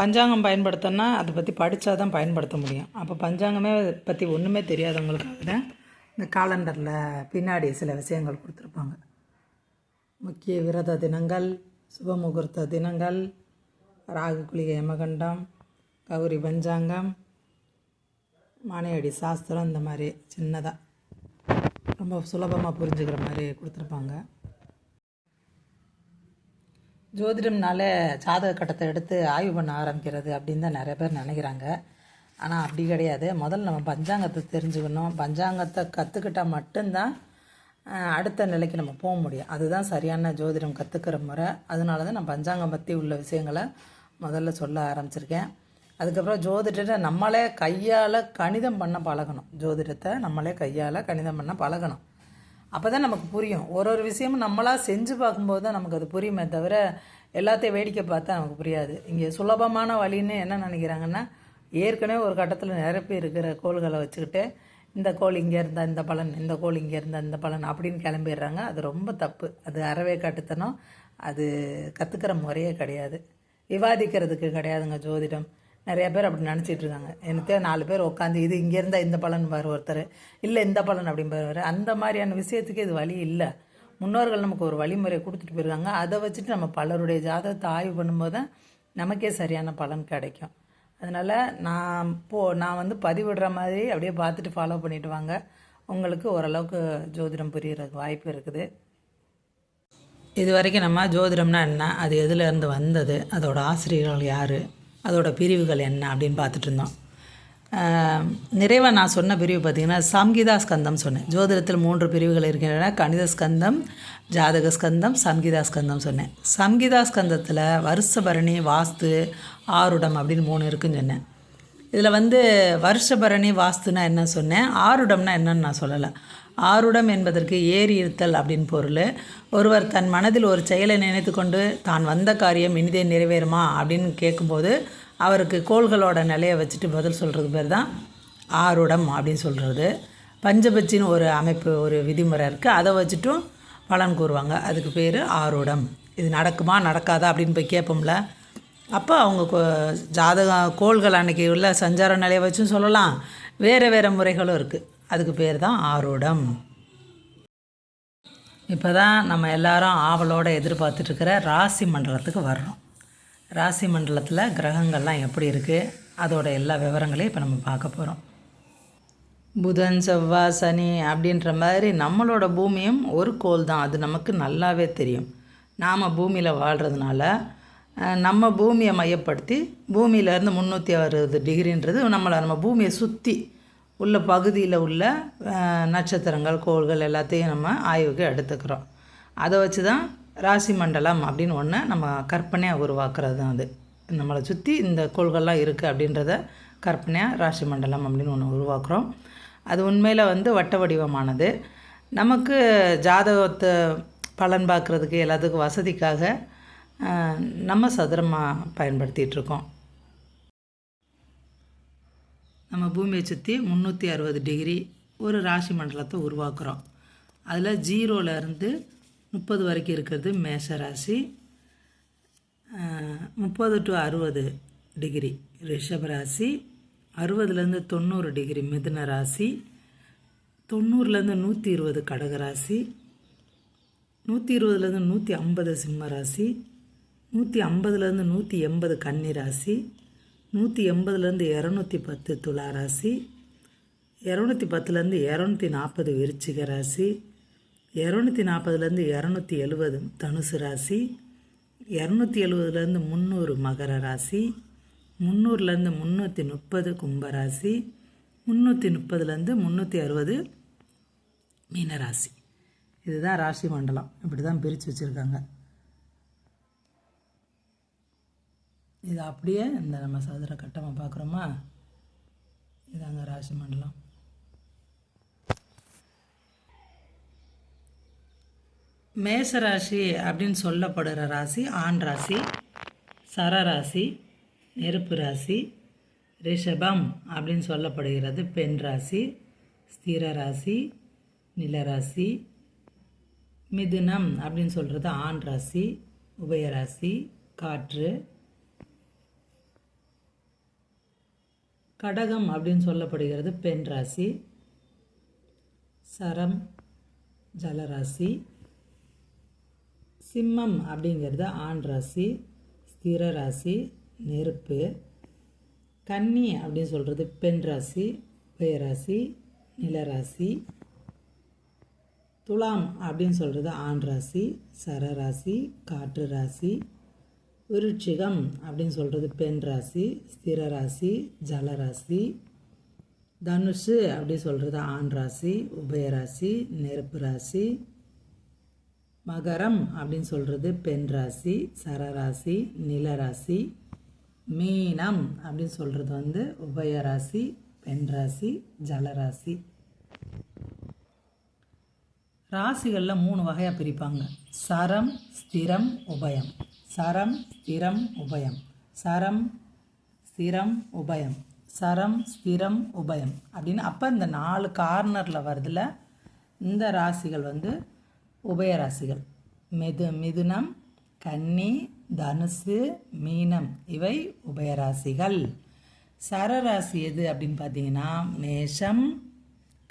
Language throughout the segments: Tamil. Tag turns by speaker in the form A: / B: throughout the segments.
A: பஞ்சாங்கம் பயன்படுத்தினா அதை பற்றி படித்தா தான் பயன்படுத்த முடியும் அப்போ பஞ்சாங்கமே பற்றி ஒன்றுமே தெரியாதவங்களுக்காக தான் இந்த காலண்டரில் பின்னாடி சில விஷயங்கள் கொடுத்துருப்பாங்க முக்கிய விரத தினங்கள் சுபமுகூர்த்த தினங்கள் ராகு குளிகை யமகண்டம் கௌரி பஞ்சாங்கம் மானையடி சாஸ்திரம் இந்த மாதிரி சின்னதாக ரொம்ப சுலபமாக புரிஞ்சுக்கிற மாதிரி கொடுத்துருப்பாங்க ஜோதிடம்னால ஜாதக கட்டத்தை எடுத்து ஆய்வு பண்ண ஆரம்பிக்கிறது அப்படின்னு தான் நிறைய பேர் நினைக்கிறாங்க ஆனால் அப்படி கிடையாது முதல்ல நம்ம பஞ்சாங்கத்தை தெரிஞ்சுக்கணும் பஞ்சாங்கத்தை கற்றுக்கிட்டால் மட்டும்தான் அடுத்த நிலைக்கு நம்ம போக முடியும் அதுதான் சரியான ஜோதிடம் கற்றுக்கிற முறை அதனால தான் நான் பஞ்சாங்கம் பற்றி உள்ள விஷயங்களை முதல்ல சொல்ல ஆரம்பிச்சிருக்கேன் அதுக்கப்புறம் ஜோதிடத்தை நம்மளே கையால் கணிதம் பண்ண பழகணும் ஜோதிடத்தை நம்மளே கையால் கணிதம் பண்ண பழகணும் அப்போ தான் நமக்கு புரியும் ஒரு ஒரு விஷயமும் நம்மளாக செஞ்சு பார்க்கும்போது தான் நமக்கு அது புரியுமே தவிர எல்லாத்தையும் வேடிக்கை பார்த்தா நமக்கு புரியாது இங்கே சுலபமான வழின்னு என்ன நினைக்கிறாங்கன்னா ஏற்கனவே ஒரு கட்டத்தில் நிரப்பி இருக்கிற கோள்களை வச்சுக்கிட்டு இந்த கோள் இங்கே இருந்தால் இந்த பலன் இந்த கோள் இங்கே இருந்தால் இந்த பலன் அப்படின்னு கிளம்பிடுறாங்க அது ரொம்ப தப்பு அது அறவே கட்டுத்தனம் அது கற்றுக்கிற முறையே கிடையாது விவாதிக்கிறதுக்கு கிடையாதுங்க ஜோதிடம் நிறைய பேர் அப்படி நினச்சிட்டு இருக்காங்க எனக்கு நாலு பேர் உட்காந்து இது இங்கே இருந்தால் இந்த பலன் பாரு ஒருத்தர் இல்லை இந்த பலன் அப்படிம்பாரு அந்த மாதிரியான விஷயத்துக்கு இது வழி இல்லை முன்னோர்கள் நமக்கு ஒரு வழிமுறை கொடுத்துட்டு போயிருக்காங்க அதை வச்சுட்டு நம்ம பலருடைய ஜாதகத்தை ஆய்வு பண்ணும்போது தான் நமக்கே சரியான பலன் கிடைக்கும் அதனால் நான் போ நான் வந்து பதிவிடுற மாதிரி அப்படியே பார்த்துட்டு ஃபாலோ பண்ணிட்டு வாங்க உங்களுக்கு ஓரளவுக்கு ஜோதிடம் புரிகிறதுக்கு வாய்ப்பு இருக்குது இது வரைக்கும் நம்ம ஜோதிடம்னா என்ன அது எதுலேருந்து வந்தது அதோடய ஆசிரியர்கள் யார் அதோடய பிரிவுகள் என்ன அப்படின்னு பார்த்துட்டு இருந்தோம் நிறைவாக நான் சொன்ன பிரிவு பார்த்திங்கன்னா சம்கீதா ஸ்கந்தம் சொன்னேன் ஜோதிடத்தில் மூன்று பிரிவுகள் இருக்கின்றன கணித ஸ்கந்தம் ஜாதக ஸ்கந்தம் சம்கீதா ஸ்கந்தம் சொன்னேன் சம்கீதா ஸ்கந்தத்தில் வருஷபரணி வாஸ்து ஆருடம் அப்படின்னு மூணு இருக்குன்னு சொன்னேன் இதில் வந்து வருஷபரணி வாஸ்துனா என்ன சொன்னேன் ஆருடம்னா என்னன்னு நான் சொல்லலை ஆருடம் என்பதற்கு ஏறி இருத்தல் அப்படின்னு பொருள் ஒருவர் தன் மனதில் ஒரு செயலை நினைத்து கொண்டு தான் வந்த காரியம் இனிதே நிறைவேறுமா அப்படின்னு கேட்கும்போது அவருக்கு கோள்களோட நிலையை வச்சுட்டு பதில் சொல்கிறது பேர் தான் ஆருடம் அப்படின்னு சொல்கிறது பஞ்சபட்சின்னு ஒரு அமைப்பு ஒரு விதிமுறை இருக்குது அதை வச்சுட்டும் பலன் கூறுவாங்க அதுக்கு பேர் ஆருடம் இது நடக்குமா நடக்காதா அப்படின்னு போய் கேட்போம்ல அப்போ அவங்க ஜாதகம் கோள்கள் அன்றைக்கி உள்ள சஞ்சார நிலையை வச்சும் சொல்லலாம் வேறு வேறு முறைகளும் இருக்குது அதுக்கு பேர் தான் ஆரோடம் இப்போ தான் நம்ம எல்லாரும் ஆவலோடு எதிர்பார்த்துட்ருக்கிற ராசி மண்டலத்துக்கு வர்றோம் ராசி மண்டலத்தில் கிரகங்கள்லாம் எப்படி இருக்குது அதோட எல்லா விவரங்களையும் இப்போ நம்ம பார்க்க போகிறோம் புதன் செவ்வாய் சனி அப்படின்ற மாதிரி நம்மளோட பூமியும் ஒரு கோல் தான் அது நமக்கு நல்லாவே தெரியும் நாம் பூமியில் வாழ்கிறதுனால நம்ம பூமியை மையப்படுத்தி பூமியிலேருந்து முந்நூற்றி அறுபது டிகிரின்றது நம்மளை நம்ம பூமியை சுற்றி உள்ள பகுதியில் உள்ள நட்சத்திரங்கள் கோள்கள் எல்லாத்தையும் நம்ம ஆய்வுக்கு எடுத்துக்கிறோம் அதை வச்சு தான் ராசி மண்டலம் அப்படின்னு ஒன்று நம்ம கற்பனையாக உருவாக்குறது தான் அது நம்மளை சுற்றி இந்த கோள்கள்லாம் இருக்குது அப்படின்றத கற்பனையாக ராசி மண்டலம் அப்படின்னு ஒன்று உருவாக்குறோம் அது உண்மையில் வந்து வட்ட வடிவமானது நமக்கு ஜாதகத்தை பலன் பார்க்குறதுக்கு எல்லாத்துக்கும் வசதிக்காக நம்ம சதுரமாக பயன்படுத்திகிட்ருக்கோம் நம்ம பூமியை சுற்றி முந்நூற்றி அறுபது டிகிரி ஒரு ராசி மண்டலத்தை உருவாக்குறோம் அதில் ஜீரோலேருந்து முப்பது வரைக்கும் இருக்கிறது மேஷ ராசி முப்பது டு அறுபது டிகிரி ரிஷப ராசி அறுபதுலேருந்து தொண்ணூறு டிகிரி மிதுன ராசி தொண்ணூறுலேருந்து நூற்றி இருபது கடகராசி நூற்றி இருபதுலேருந்து நூற்றி ஐம்பது சிம்ம ராசி நூற்றி ஐம்பதுலேருந்து நூற்றி எண்பது கன்னி ராசி நூற்றி எண்பதுலேருந்து இரநூத்தி பத்து துளா ராசி இரநூத்தி பத்துலேருந்து இரநூத்தி நாற்பது விருச்சிக ராசி இரநூத்தி நாற்பதுலேருந்து இரநூத்தி எழுபது தனுசு ராசி இரநூத்தி எழுபதுலேருந்து முந்நூறு மகர ராசி முந்நூறுலேருந்து முந்நூற்றி முப்பது கும்பராசி முந்நூற்றி முப்பதுலேருந்து முந்நூற்றி அறுபது மீனராசி இதுதான் ராசி மண்டலம் இப்படி தான் பிரித்து வச்சுருக்காங்க இது அப்படியே இந்த நம்ம சதுர கட்டமாக பார்க்குறோமா இதாங்க ராசி மண்டலம் மேச ராசி அப்படின்னு சொல்லப்படுற ராசி ஆண் ராசி சரராசி நெருப்பு ராசி ரிஷபம் அப்படின்னு சொல்லப்படுகிறது பெண் ராசி ஸ்திர ராசி நிலராசி மிதுனம் அப்படின்னு சொல்கிறது ஆண் ராசி உபயராசி காற்று கடகம் அப்படின்னு சொல்லப்படுகிறது பெண் ராசி சரம் ஜலராசி சிம்மம் அப்படிங்கிறது ஆண் ராசி ஸ்திர ராசி நெருப்பு கன்னி அப்படின்னு சொல்கிறது பெண் ராசி பேராசி நிலராசி துலாம் அப்படின்னு சொல்கிறது ஆண் ராசி சரராசி காற்று ராசி விருட்சிகம் அப்படின்னு சொல்கிறது பெண் ராசி ஸ்திர ராசி ஜலராசி தனுஷு அப்படி சொல்கிறது ஆண் ராசி உபயராசி நெருப்பு ராசி மகரம் அப்படின்னு சொல்கிறது பெண் ராசி சரராசி நிலராசி மீனம் அப்படின்னு சொல்கிறது வந்து உபயராசி பெண் ராசி ஜலராசி ராசிகளில் மூணு வகையாக பிரிப்பாங்க சரம் ஸ்திரம் உபயம் சரம் ஸ்திரம் உபயம் சரம் ஸ்திரம் உபயம் சரம் ஸ்திரம் உபயம் அப்படின்னு அப்போ இந்த நாலு கார்னரில் வருதில் இந்த ராசிகள் வந்து உபய ராசிகள் மிது மிதுனம் கன்னி தனுசு மீனம் இவை உபயராசிகள் சரராசி எது அப்படின்னு பார்த்தீங்கன்னா மேஷம்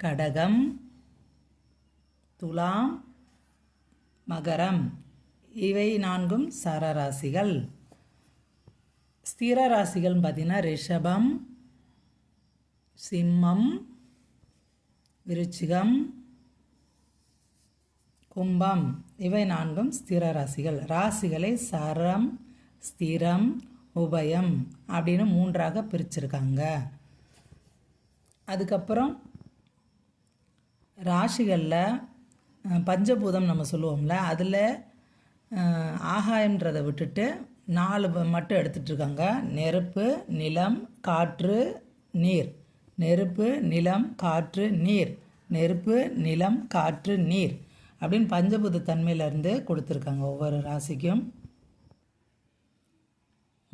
A: கடகம் துலாம் மகரம் இவை நான்கும் சரராசிகள் ஸ்திரராசிகள் ராசிகள்னு பார்த்தீங்கன்னா ரிஷபம் சிம்மம் விருச்சிகம் கும்பம் இவை நான்கும் ஸ்திர ராசிகள் ராசிகளை சரம் ஸ்திரம் உபயம் அப்படின்னு மூன்றாக பிரிச்சிருக்காங்க அதுக்கப்புறம் ராசிகளில் பஞ்சபூதம் நம்ம சொல்லுவோம்ல அதில் ஆகாயம்ன்றதை விட்டுட்டு நாலு மட்டும் இருக்காங்க நெருப்பு நிலம் காற்று நீர் நெருப்பு நிலம் காற்று நீர் நெருப்பு நிலம் காற்று நீர் அப்படின்னு பஞ்சபூத தன்மையிலேருந்து கொடுத்துருக்காங்க ஒவ்வொரு ராசிக்கும்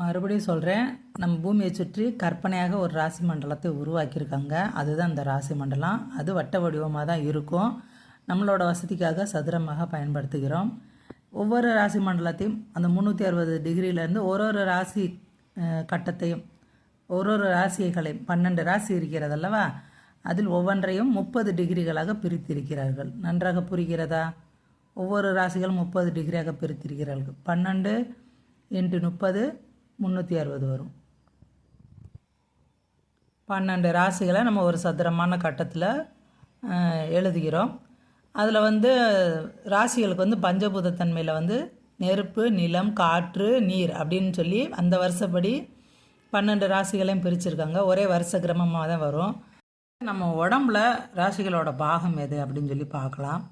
A: மறுபடியும் சொல்கிறேன் நம்ம பூமியை சுற்றி கற்பனையாக ஒரு ராசி மண்டலத்தை உருவாக்கியிருக்காங்க அதுதான் அந்த ராசி மண்டலம் அது வட்ட வடிவமாக தான் இருக்கும் நம்மளோட வசதிக்காக சதுரமாக பயன்படுத்துகிறோம் ஒவ்வொரு ராசி மண்டலத்தையும் அந்த முந்நூற்றி அறுபது டிகிரியிலேருந்து ஒரு ஒரு ராசி கட்டத்தையும் ஒரு ஒரு ராசிகளையும் பன்னெண்டு ராசி இருக்கிறது அல்லவா அதில் ஒவ்வொன்றையும் முப்பது டிகிரிகளாக பிரித்திருக்கிறார்கள் நன்றாக புரிகிறதா ஒவ்வொரு ராசிகளும் முப்பது டிகிரியாக பிரித்திருக்கிறார்கள் பன்னெண்டு இன்ட்டு முப்பது முந்நூற்றி அறுபது வரும் பன்னெண்டு ராசிகளை நம்ம ஒரு சதுரமான கட்டத்தில் எழுதுகிறோம் அதில் வந்து ராசிகளுக்கு வந்து பஞ்சபூதத்தன்மையில் வந்து நெருப்பு நிலம் காற்று நீர் அப்படின்னு சொல்லி அந்த வருஷப்படி பன்னெண்டு ராசிகளையும் பிரிச்சுருக்காங்க ஒரே வருஷ கிரமமாக தான் வரும் நம்ம உடம்புல ராசிகளோட பாகம் எது அப்படின்னு சொல்லி பார்க்கலாம்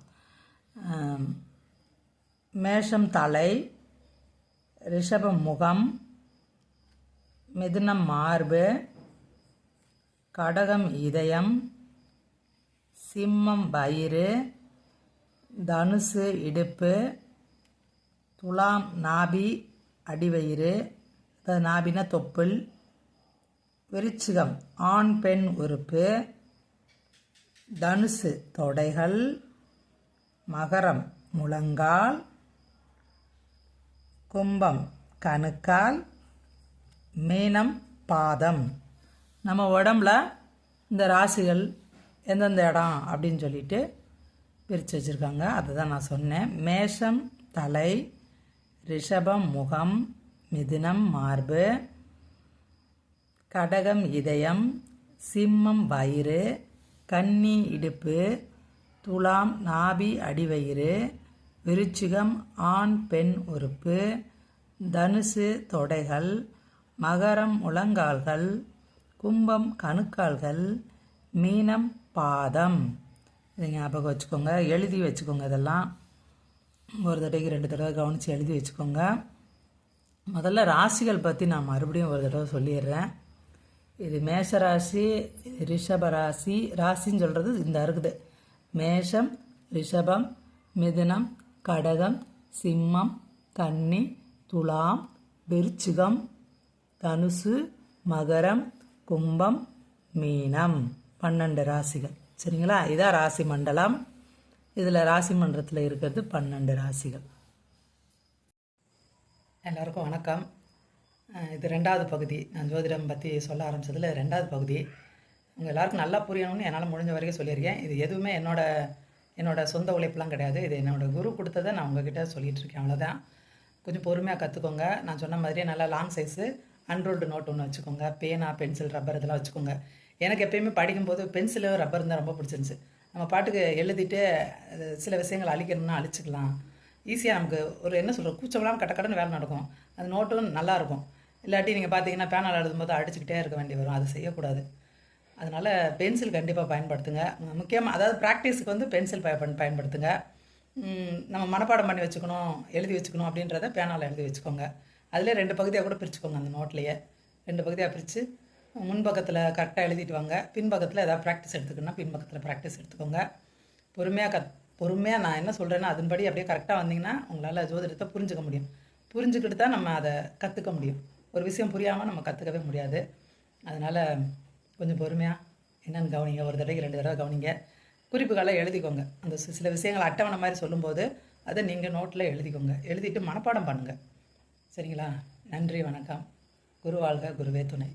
A: மேஷம் தலை ரிஷபம் முகம் மிதுனம் மார்பு கடகம் இதயம் சிம்மம் வயிறு தனுசு இடுப்பு துலாம் நாபி அடிவயிறு அதாவது நாபின தொப்புள் விருச்சிகம் ஆண் பெண் உறுப்பு தனுசு தொடைகள் மகரம் முழங்கால் கும்பம் கணுக்கால் மீனம் பாதம் நம்ம உடம்புல இந்த ராசிகள் எந்தெந்த இடம் அப்படின்னு சொல்லிட்டு பிரித்து வச்சுருக்காங்க அதை தான் நான் சொன்னேன் மேஷம் தலை ரிஷபம் முகம் மிதுனம் மார்பு கடகம் இதயம் சிம்மம் வயிறு கன்னி இடுப்பு துலாம் நாபி அடிவயிறு விருச்சிகம் ஆண் பெண் உறுப்பு தனுசு தொடைகள் மகரம் முழங்கால்கள் கும்பம் கணுக்கால்கள் மீனம் பாதம் இதை ஞாபகம் வச்சுக்கோங்க எழுதி வச்சுக்கோங்க இதெல்லாம் ஒரு தடவைக்கு ரெண்டு தடவை கவனித்து எழுதி வச்சுக்கோங்க முதல்ல ராசிகள் பற்றி நான் மறுபடியும் ஒரு தடவை சொல்லிடுறேன் இது மேஷ ராசி இது ரிஷப ராசி ராசின்னு சொல்கிறது இந்த இருக்குது மேஷம் ரிஷபம் மிதுனம் கடகம் சிம்மம் கன்னி துலாம் விருச்சிகம் தனுசு மகரம் கும்பம் மீனம் பன்னெண்டு ராசிகள் சரிங்களா இதான் ராசி மண்டலம் இதில் ராசி மன்றத்தில் இருக்கிறது பன்னெண்டு ராசிகள் எல்லோருக்கும் வணக்கம் இது ரெண்டாவது பகுதி நான் ஜோதிடம் பற்றி சொல்ல ஆரம்பித்ததில் ரெண்டாவது பகுதி உங்கள் எல்லாருக்கும் நல்லா புரியணும்னு என்னால் முடிஞ்ச வரைக்கும் சொல்லியிருக்கேன் இது எதுவுமே என்னோட என்னோடய சொந்த உழைப்பெலாம் கிடையாது இது என்னோடய குரு கொடுத்ததை நான் உங்ககிட்ட சொல்லிகிட்டு இருக்கேன் அவ்வளோதான் கொஞ்சம் பொறுமையாக கற்றுக்கோங்க நான் சொன்ன மாதிரியே நல்லா லாங் சைஸு அன்ரோல்டு நோட் ஒன்று வச்சுக்கோங்க பேனா பென்சில் ரப்பர் இதெல்லாம் வச்சுக்கோங்க எனக்கு எப்பயுமே படிக்கும்போது பென்சிலு ரப்பர் தான் ரொம்ப பிடிச்சிருந்துச்சு நம்ம பாட்டுக்கு எழுதிட்டு சில விஷயங்கள் அழிக்கணும்னா அழிச்சிக்கலாம் ஈஸியாக நமக்கு ஒரு என்ன சொல்கிற கூச்சமெல்லாம் கடன் வேலை நடக்கும் அந்த நோட்டும் நல்லாயிருக்கும் இல்லாட்டி நீங்கள் பார்த்தீங்கன்னா பேனால் எழுதும்போது அடிச்சுக்கிட்டே இருக்க வேண்டி வரும் அதை செய்யக்கூடாது அதனால் பென்சில் கண்டிப்பாக பயன்படுத்துங்க முக்கியமாக அதாவது ப்ராக்டிஸுக்கு வந்து பென்சில் பய பயன்படுத்துங்க நம்ம மனப்பாடம் பண்ணி வச்சுக்கணும் எழுதி வச்சுக்கணும் அப்படின்றத பேனால் எழுதி வச்சுக்கோங்க அதிலே ரெண்டு பகுதியாக கூட பிரிச்சுக்கோங்க அந்த நோட்லேயே ரெண்டு பகுதியாக பிரித்து முன்பக்கத்தில் கரெக்டாக எழுதிட்டு வாங்க பின்பக்கத்தில் எதாவது ப்ராக்டிஸ் எடுத்துக்கணும்னா பின்பக்கத்தில் ப்ராக்டிஸ் எடுத்துக்கோங்க பொறுமையாக கத் பொறுமையாக நான் என்ன சொல்கிறேன்னா அதன்படி அப்படியே கரெக்டாக வந்தீங்கன்னா உங்களால் ஜோதிடத்தை புரிஞ்சுக்க முடியும் புரிஞ்சுக்கிட்டு தான் நம்ம அதை கற்றுக்க முடியும் ஒரு விஷயம் புரியாமல் நம்ம கற்றுக்கவே முடியாது அதனால் கொஞ்சம் பொறுமையாக என்னென்னு கவனிங்க ஒரு தடவை ரெண்டு தடவை கவனிங்க குறிப்புகளை எழுதிக்கோங்க அந்த சில விஷயங்களை அட்டவணை மாதிரி சொல்லும்போது அதை நீங்கள் நோட்டில் எழுதிக்கோங்க எழுதிட்டு மனப்பாடம் பண்ணுங்கள் சரிங்களா நன்றி வணக்கம் குரு குருவே துணை